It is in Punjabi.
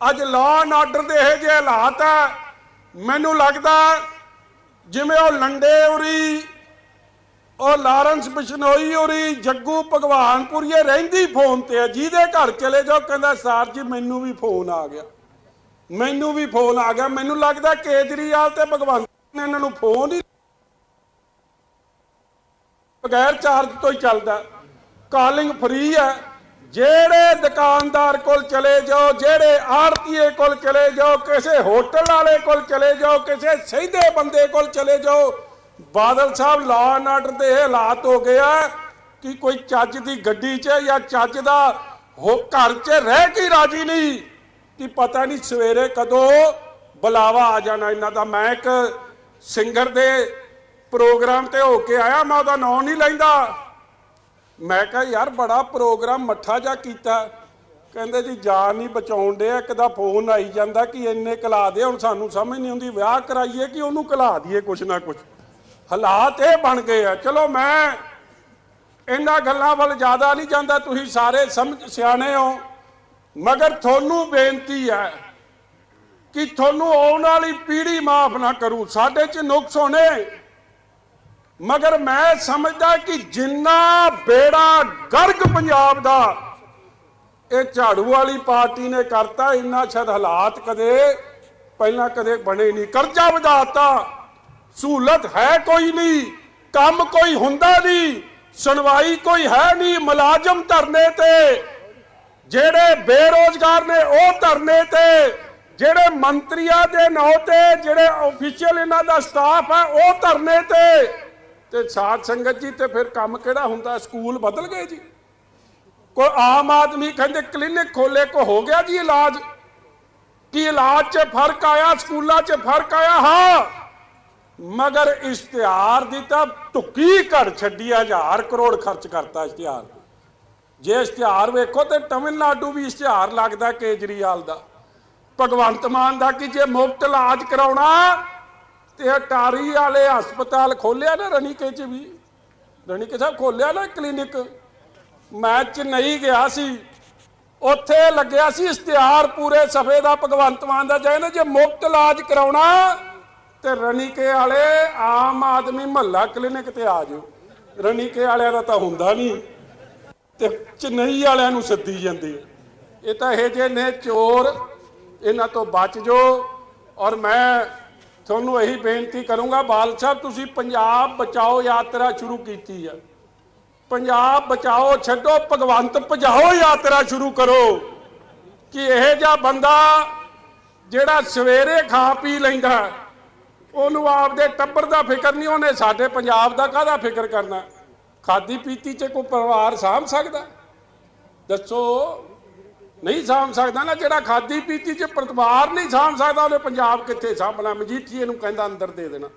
ਅੱਜ ਲਾਅ ਐਂਡ ਆਰਡਰ ਦੇ ਇਹ ਜਿਹੇ ਹਾਲਾਤ ਆ, ਮੈਨੂੰ ਲੱਗਦਾ ਜਿਵੇਂ ਉਹ ਲੰਡੇ ਉਰੀ, ਉਹ ਲਾਰੈਂਸ ਬਿਸ਼ਨੋਈ ਉਰੀ, ਜੱਗੂ ਭਗਵਾਨਪੁਰੀਏ ਰਹਿੰਦੀ ਫੋਨ ਤੇ ਆ, ਜਿਹਦੇ ਘਰ ਚਲੇ ਜਾਓ, ਕਹਿੰਦਾ ਸਰ ਜੀ, ਮੈਨੂੰ ਵੀ ਫੋਨ ਆ ਗਿਆ। ਮੈਨੂੰ ਵੀ ਫੋਨ ਆ ਗਿਆ। ਮੈਨੂੰ ਲੱਗਦਾ ਕੇਜਰੀਵਾਲ ਤੇ ਭਗਵੰਤ ਨੇ ਇਹਨਾਂ ਨੂੰ ਫੋਨ ਹੀ ਬਗੈਰ ਚਾਰਜ ਤੋਂ ਹੀ ਚੱਲਦਾ। ਕਾਲਿੰਗ ਫ੍ਰੀ ਹੈ ਜਿਹੜੇ ਦੁਕਾਨਦਾਰ ਕੋਲ ਚਲੇ ਜਾਓ, ਜਿਹੜੇ ਆੜਤੀਏ ਕੋਲ ਚਲੇ ਜਾਓ, ਕਿਸੇ ਹੋਟਲ ਵਾਲੇ ਕੋਲ ਚਲੇ ਜਾਓ, ਕਿਸੇ ਸਹੀਦੇ ਬੰਦੇ ਕੋਲ ਚਲੇ ਜਾਓ, Badal sahib law and order ਦੇ ਹਾਲਾਤ ਹੋ ਗਏ ਕਿ ਕੋਈ ਚੱਜ ਦੀ ਗੱਡੀ 'ਚ ਜਾਂ ਚੱਜ ਦਾ ਹੋ, ਘਰ 'ਚ ਰਹਿ ਕੇ ਰਾਜੀ ਨਹੀਂ, ਕਿ ਪਤਾ ਨਹੀਂ ਸਵੇਰੇ ਕਦੋਂ ਬੁਲਾਵਾ ਆ ਜਾਣਾ ਇਹਨਾਂ ਦਾ। ਮੈਂ ਇੱਕ ਸਿੰਗਰ ਦੇ ਪ੍ਰੋਗਰਾਮ ਤੇ ਹੋ ਕੇ ਆਇਆ, ਮੈਂ ਉਹਦਾ ਨਾਂ ਨਹੀਂ ਲੈਂਦਾ। ਮੈਂ ਕਿਹਾ, ਯਾਰ, ਬੜਾ ਪ੍ਰੋਗਰਾਮ ਮੱਠਾ ਜਾ ਕੀਤਾ। ਕਹਿੰਦੇ, ਜੀ, ਜਾਨ ਨਹੀਂ ਬਚਾਉਣ ਦੇ ਇੱਕ ਦਾ ਫੋਨ ਆਈ ਜਾਂਦਾ ਕਿ ਇੰਨੇ ਕਲਾ ਦੇ, ਹੁਣ ਸਾਨੂੰ ਸਮਝ ਨਹੀਂ ਆਉਂਦੀ, ਵਿਆਹ ਕਰਾਈਏ ਕਿ ਉਹਨੂੰ ਕਲਾ ਦਈਏ ਕੁਛ ਨਾ ਕੁਛ? ਹਾਲਾਤ ਇਹ ਬਣ ਗਏ ਆ। ਚਲੋ, ਮੈਂ ਇਹਨਾਂ ਗੱਲਾਂ ਵੱਲ ਜ਼ਿਆਦਾ ਨਹੀਂ ਜਾਂਦਾ, ਤੁਸੀਂ ਸਾਰੇ ਸਮਝ, ਸਿਆਣੇ ਹੋ। ਮਗਰ ਤੁਹਾਨੂੰ ਬੇਨਤੀ ਹੈ ਕਿ ਤੁਹਾਨੂੰ ਆਉਣ ਵਾਲੀ ਪੀੜ੍ਹੀ ਮਾਫ ਨਾ ਕਰੂ। ਸਾਡੇ 'ਚ ਨੁਕਸ ਹੋਣੇ। ਮਗਰ ਮੈਂ ਸਮਝਦਾ ਕਿ ਜਿੰਨਾ ਬੇੜਾ ਗਰਗ ਪੰਜਾਬ ਦਾ, ਇਹ ਝਾੜੂ ਵਾਲੀ ਪਾਰਟੀ ਨੇ ਕਰਤਾ, ਇੰਨਾ ਸ਼ਾਇਦ ਹਾਲਾਤ ਕਦੇ, ਪਹਿਲਾਂ ਕਦੇ ਬਣੇ ਨਹੀਂ। ਕਰਜ਼ਾ ਵਧਾਤਾ, ਸਹੂਲਤ ਹੈ ਕੋਈ ਨਹੀਂ, ਕੰਮ ਕੋਈ ਹੁੰਦਾ ਨਹੀਂ, ਸੁਣਵਾਈ ਕੋਈ ਹੈ ਨਹੀਂ, ਮੁਲਾਜ਼ਮ ਧਰਨੇ ਤੇ। ਜਿਹੜੇ ਬੇਰੋਜ਼ਗਾਰ ਨੇ ਉਹ ਧਰਨੇ ਤੇ, ਜਿਹੜੇ ਮੰਤਰੀਆਂ ਦੇ ਨਾਂ ਤੇ, ਜਿਹੜੇ ਅਫੀਸ਼ੀਅਲ ਇਹਨਾਂ ਦਾ ਸਟਾਫ ਹੈ, ਉਹ ਧਰਨੇ ਤੇ। ਤੇ ਸਾਧ ਸੰਗਤ ਜੀ ਤੇ ਫਿਰ ਕੰਮ ਕਿਹੜਾ ਹੁੰਦਾ? ਸਕੂਲ ਬਦਲ ਗਏ ਜੀ। ਕੋਈ ਆਮ ਆਦਮੀ ਕਹਿੰਦੇ ਕਲੀਨਿਕ ਖੋਲੇ ਕੋ ਹੋ ਗਿਆ ਜੀ ਇਲਾਜ? ਕੀ ਇਲਾਜ 'ਚ ਫ਼ਰਕ ਆਇਆ? ਸਕੂਲਾਂ 'ਚ ਫ਼ਰਕ ਆਇਆ? ਹਾਂ। ਮਗਰ ਇਸ਼ਤਿਹਾਰ ਦੀ ਤਾਂ ਟੁੱਕੀ ਘੜ ਛੱਡੀ ਹਜ਼ਾਰ ਕਰੋੜ ਖਰਚ ਕਰਤਾ ਇਸ਼ਤਿਹਾਰ। ਜੇ ਇਸ਼ਤਿਹਾਰ ਵੇਖੋ ਤੇ ਤਮਿਲਨਾਡੂ ਵੀ ਇਸ਼ਤਿਹਾਰ ਲੱਗਦਾ ਕੇਜਰੀਵਾਲ ਦਾ। ਭਗਵੰਤ ਮਾਨ ਦਾ ਕਿ ਜੇ ਮੁਫਤ ਇਲਾਜ ਕਰਾਉਣਾ? ਤੇ ਅਟਾਰੀ ਵਾਲੇ ਹਸਪਤਾਲ ਖੋਲਿਆ ਨਾ ਰਣੀਕੇ ਚ ਵੀ। ਰਣੀਕੇ ਸਾਹਿਬ ਖੋਲਿਆ ਨਾ ਕਲੀਨਿਕ। ਮੈਂ ਚੇਨਈ ਗਿਆ ਸੀ। ਉੱਥੇ ਲੱਗਿਆ ਸੀ ਇਸ਼ਤਿਹਾਰ ਪੂਰੇ ਸਫੇ ਦਾ, ਭਗਵੰਤ ਮਾਨ ਦਾ ਚਾਹੇ ਜੇ ਮੁਫਤ ਇਲਾਜ ਕਰਾਉਣਾ ਤੇ ਰਣੀਕੇ ਵਾਲੇ ਆਮ ਆਦਮੀ ਮਹੱਲਾ ਕਲੀਨਿਕ ਤੇ ਆ ਜਾਓ। ਰਣੀਕੇ ਵਾਲਿਆਂ ਦਾ ਤਾਂ ਹੁੰਦਾ ਨਹੀਂ ਤੇ ਚੇਨਈ ਵਾਲਿਆਂ ਨੂੰ ਸੱਦੀ ਜਾਂਦੇ। ਇਹ ਤਾਂ ਇਹ ਜੇ ਨੇ ਚੋਰ, ਇਹਨਾਂ ਤੋਂ ਬਚ ਜੋ ਔਰ ਮੈਂ ਤੁਹਾਨੂੰ ਇਹੀ ਬੇਨਤੀ ਕਰੂੰਗਾ ਬਾਲ ਸਾਹਿਬ, ਤੁਸੀਂ ਪੰਜਾਬ ਬਚਾਓ ਯਾਤਰਾ ਸ਼ੁਰੂ ਕੀਤੀ ਆ। ਪੰਜਾਬ ਬਚਾਓ, ਛੱਡੋ, ਭਗਵੰਤ ਭਜਾਓ ਯਾਤਰਾ ਸ਼ੁਰੂ ਕਰੋ। ਕਿ ਇਹ ਜਿਹਾ ਬੰਦਾ ਜਿਹੜਾ ਸਵੇਰੇ ਖਾ ਪੀ ਲੈਂਦਾ, ਉਹਨੂੰ ਆਪਦੇ ਟੱਬਰ ਦਾ ਫਿਕਰ ਨਹੀਂ, ਉਹਨੇ ਸਾਡੇ ਪੰਜਾਬ ਦਾ ਕਾਹਦਾ ਫਿਕਰ ਕਰਨਾ? ਖਾਦੀ ਪੀਤੀ 'ਚ ਕੋਈ ਪਰਿਵਾਰ ਸਾਂਭ ਸਕਦਾ? ਦੱਸੋ ਨਹੀਂ ਸਾਂਭ ਸਕਦਾ ਨਾ, ਜਿਹੜਾ ਖਾਦੀ ਪੀਤੀ 'ਚ ਪਰਿਵਾਰ ਨਹੀਂ ਸਾਂਭ ਸਕਦਾ ਉਹਨੇ ਪੰਜਾਬ ਕਿੱਥੇ ਸਾਂਭਣਾ? ਮਜੀਠੀਏ ਨੂੰ ਕਹਿੰਦਾ ਅੰਦਰ ਦੇ ਦੇਣਾ।